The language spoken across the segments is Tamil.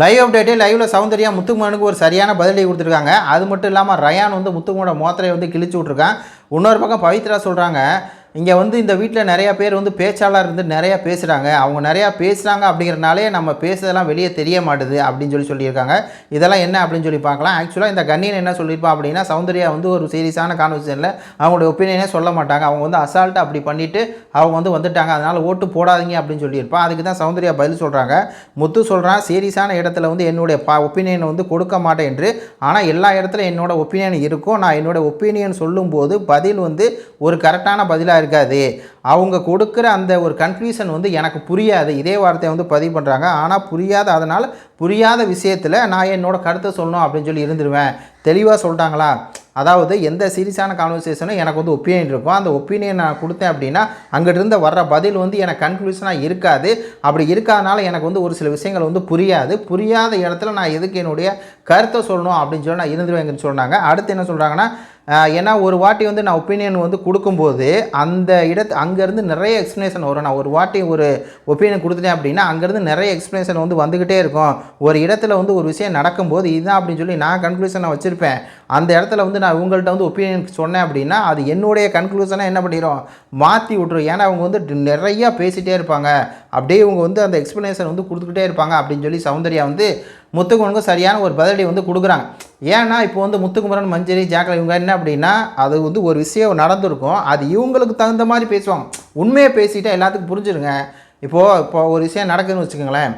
லைவ் அப்டேட்டு லைவில் சௌந்தர்யா முத்துக்குமனுக்கு ஒரு சரியான பதிலை கொடுத்துருக்காங்க. அது மட்டும் இல்லாமல் ரயான் வந்து முத்துக்குமனோட மோத்திரையை வந்து கிழிச்சு விட்ருக்கான் இன்னொரு பக்கம் பவித்ரா சொல்கிறாங்க இங்கே வந்து இந்த வீட்டில் நிறையா பேர் வந்து பேச்சாளர் இருந்து நிறையா பேசுகிறாங்க அவங்க நிறையா பேசுகிறாங்க அப்படிங்கிறனாலே நம்ம பேசுறதெல்லாம் வெளியே தெரிய மாட்டுது அப்படின்னு சொல்லி சொல்லியிருக்காங்க. இதெல்லாம் என்ன அப்படின்னு சொல்லி பார்க்கலாம். ஆக்சுவலாக இந்த கண்ணியன் என்ன சொல்லியிருப்பா அப்படின்னா சௌந்தர்யா வந்து ஒரு சீரியஸான கான்வர்சேஷனில் அவங்களுடைய ஒப்பீனியனே சொல்ல மாட்டாங்க. அவங்க வந்து அசால்ட்டாக அப்படி பண்ணிவிட்டு அவங்க வந்து வந்துட்டாங்க. அதனால் ஓட்டு போடாதீங்க அப்படின்னு சொல்லியிருப்பா. அதுக்கு தான் சௌந்தர்யா பதில் சொல்கிறாங்க முத்து சொல்கிறான் சீரியஸான இடத்துல வந்து என்னுடைய பா ஒப்பீனியனை வந்து கொடுக்க மாட்டேன் என்று. ஆனால் எல்லா இடத்துல என்னோட ஒப்பீனியன் இருக்கும். நான் என்னோட ஒப்பீனியன் சொல்லும்போது பதில் வந்து ஒரு கரெக்டான பதிலாக இருக்காது. அவங்க கொடுக்குற அந்த ஒரு கன்ஃபியூஷன் வந்து எனக்கு புரியாது. இதே வார்த்தையை வந்து பதிவு பண்ணுறாங்க ஆனால் புரியாத அதனால் புரியாத விஷயத்தில் நான் என்னோட கருத்தை சொல்லணும் அப்படின்னு சொல்லி இருந்துருவேன். தெளிவாக சொல்லிட்டாங்களா அதாவது எந்த சீரியஸான கான்வர்சேஷனும் எனக்கு வந்து ஒப்பீனியன் இருக்கும். அந்த ஒப்பீனியன் நான் கொடுத்தேன் அப்படின்னா அங்கிட்டிருந்து வர்ற பதில் வந்து எனக்கு கன்க்ளூஷனாக இருக்காது. அப்படி இருக்காதனால எனக்கு வந்து ஒரு சில விஷயங்கள் வந்து புரியாது. புரியாத இடத்துல நான் எதுக்கு என்னுடைய கருத்தை சொல்லணும் அப்படின்னு சொல்லி நான் இருந்துருவேங்கன்னு சொன்னாங்க. அடுத்து என்ன சொல்கிறாங்கன்னா ஏன்னா ஒரு வாட்டி வந்து நான் ஒப்பீனியன் வந்து கொடுக்கும்போது அந்த இடத்து அங்கேருந்து நிறைய எக்ஸ்ப்ளனேஷன் வரும். நான் ஒரு வாட்டி ஒரு ஒப்பீனியன் கொடுத்துட்டேன் அப்படின்னா அங்கேருந்து நிறைய எக்ஸ்ப்ளனேஷன் வந்து வந்துக்கிட்டே இருக்கும். ஒரு இடத்துல வந்து ஒரு விஷயம் நடக்கும்போது இதுதான் அப்படின்னு சொல்லி நான் கன்க்ளூஷனை வச்சுருப்பேன். அந்த இடத்துல வந்து நான் உங்கள்கிட்ட வந்து ஒப்பீனியன் சொன்னேன் அப்படின்னா அது என்னுடைய கன்க்ளூஷனாக என்ன பண்ணிடும் மாற்றி விட்ரும் ஏன்னா அவங்க வந்து நிறையா பேசிகிட்டே இருப்பாங்க. அப்படியே இவங்க வந்து அந்த எக்ஸ்ப்ளனேஷன் வந்து கொடுத்துக்கிட்டே இருப்பாங்க அப்படின்னு சொல்லி சௌந்தர்யா வந்து முத்துக்குமரனுக்கும் சரியான ஒரு பதிலடி வந்து கொடுக்குறாங்க. ஏன்னா இப்போ வந்து முத்துக்குமரன் மஞ்சரி ஜாக்கல் இவங்க என்ன அப்படின்னா அது வந்து ஒரு விஷயம் நடந்திருக்கும். அது இவங்களுக்கு தகுந்த மாதிரி பேசுவாங்க. உண்மையை பேசிட்டா எல்லாத்துக்கும் புரிஞ்சிருங்க. இப்போது இப்போ ஒரு விஷயம் நடக்குதுன்னு வச்சுக்கோங்களேன்.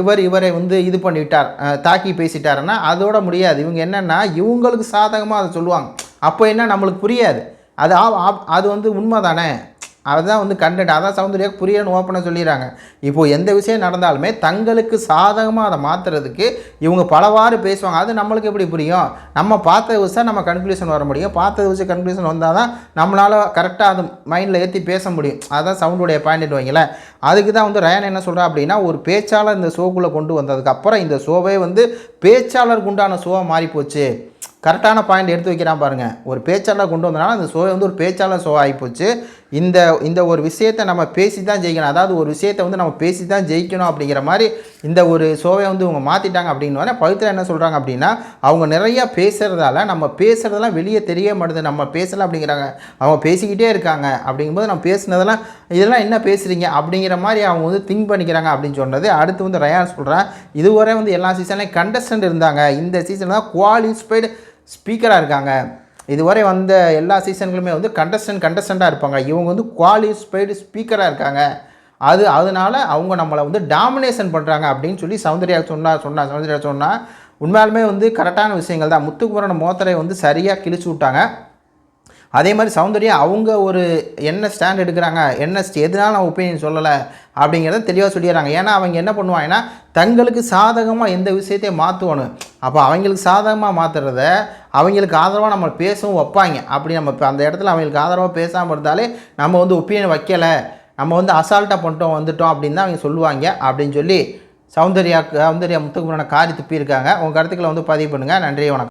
இவர் இவரை வந்து இது பண்ணிவிட்டார் தாக்கி பேசிட்டாருன்னா அதோட முடியாது. இவங்க என்னென்னா இவங்களுக்கு சாதகமாக அதை சொல்லுவாங்க. அப்போ என்ன நம்மளுக்கு புரியாது. அது அது வந்து உண்மை தானே அதுதான் வந்து கண்டென்ட் அதான் சௌந்தர்யா புரியணும் ஓப்பனாக சொல்லிடுறாங்க. இப்போது எந்த விஷயம் நடந்தாலுமே தங்களுக்கு சாதகமாக அதை மாற்றுறதுக்கு இவங்க பலவாறு பேசுவாங்க. அது நம்மளுக்கு எப்படி புரியும்? நம்ம பார்த்த விஷயம் நம்ம கன்க்ளூஷன் வர முடியும். பார்த்த விஷயம் கன்க்ளூஷன் வந்தால் தான் நம்மளால் கரெக்டாக அது மைண்டில் ஏற்றி பேச முடியும். அதுதான் சவுண்டுடைய பாயிண்ட் வைங்களேன். அதுக்கு தான் வந்து ரயான் என்ன சொல்கிறா அப்படின்னா ஒரு பேச்சாளர் இந்த ஷோக்குள்ளே கொண்டு வந்ததுக்கப்புறம் இந்த ஷோவே வந்து பேச்சாளருக்கு உண்டான ஷோவாக மாறிப்போச்சு. கரெக்டான பாயிண்ட் எடுத்து வைக்கிறான் பாருங்கள் ஒரு பேச்சாளர் கொண்டு வந்தனால அந்த ஷோ வந்து ஒரு பேச்சாளர் ஷோ ஆகிப்போச்சு இந்த இந்த ஒரு விஷயத்தை நம்ம பேசி தான் ஜெயிக்கணும். அதாவது ஒரு விஷயத்தை வந்து நம்ம பேசி தான் ஜெயிக்கணும் அப்படிங்கிற மாதிரி இந்த ஒரு ஷோவை வந்து இவங்க மாற்றிட்டாங்க அப்படின்னு பவித்ரா என்ன சொல்கிறாங்க அப்படின்னா அவங்க நிறையா பேசுகிறதால நம்ம பேசுகிறதெல்லாம் வெளியே தெரிய மாட்டேது. நம்ம பேசலாம் அப்படிங்கிறாங்க. அவங்க பேசிக்கிட்டே இருக்காங்க. அப்படிங்கும்போது நம்ம பேசுனதெல்லாம் இதெல்லாம் என்ன பேசுகிறீங்க அப்படிங்கிற மாதிரி அவங்க வந்து திங்க் பண்ணிக்கிறாங்க அப்படின்னு சொன்னது. அடுத்து வந்து ரயான் சொல்கிறேன் இதுவரை வந்து எல்லா சீசன்லேயும் கண்டஸ்டன்ட் இருந்தாங்க. இந்த சீசனில் தான் குவாலிஃபைடு ஸ்பீக்கராக இருக்காங்க. இதுவரை வந்த எல்லா சீசன்களுமே வந்து கண்டஸ்டன்ட் கண்டஸ்டண்ட்டாக இருப்பாங்க. இவங்க வந்து குவாலிஃபைடு ஸ்பீக்கராக இருக்காங்க. அது அதனால அவங்க நம்மளை வந்து டாமினேஷன் பண்ணுறாங்க அப்படின்னு சொல்லி சௌந்தர்யா சொன்னால் சொன்னால் சௌந்தர்யா சொன்னால் உண்மையாலுமே வந்து கரெக்டான விஷயங்கள் தான். முத்துக்குமரன் மோத்தரை வந்து சரியாக கிழிச்சு விட்டாங்க. அதே மாதிரி சௌந்தர்யா அவங்க ஒரு என்ன ஸ்டாண்ட் எடுக்கிறாங்க என்ன st- எதனால நான் ஒப்பீனியன் சொல்லலை அப்படிங்கிறத தெளிவாக சொல்லிடுறாங்க. ஏன்னா அவங்க என்ன பண்ணுவாங்கன்னா தங்களுக்கு சாதகமாக எந்த விஷயத்தையும் மாற்றுவணும் அப்போ அவங்களுக்கு சாதகமாக மாற்றுறத அவங்களுக்கு ஆதரவாக நம்ம பேசவும் வைப்பாங்க. அப்படி நம்ம இப்போ அந்த இடத்துல அவங்களுக்கு ஆதரவாக பேசாமல் இருந்தாலே நம்ம வந்து ஒப்பீனியன் வைக்கலை நம்ம வந்து அசால்ட்டாக பண்ணிட்டோம் வந்துட்டோம் அப்படின்னு தான் அவங்க சொல்லுவாங்க. அப்படின்னு சொல்லி சௌந்தர்யா சௌந்தர்யா முத்துக்குமரனை காரி துப்பியிருக்காங்க. உங்கள் கருத்துக்களை வந்து பதிவு பண்ணுங்கள் நன்றி வணக்கம்.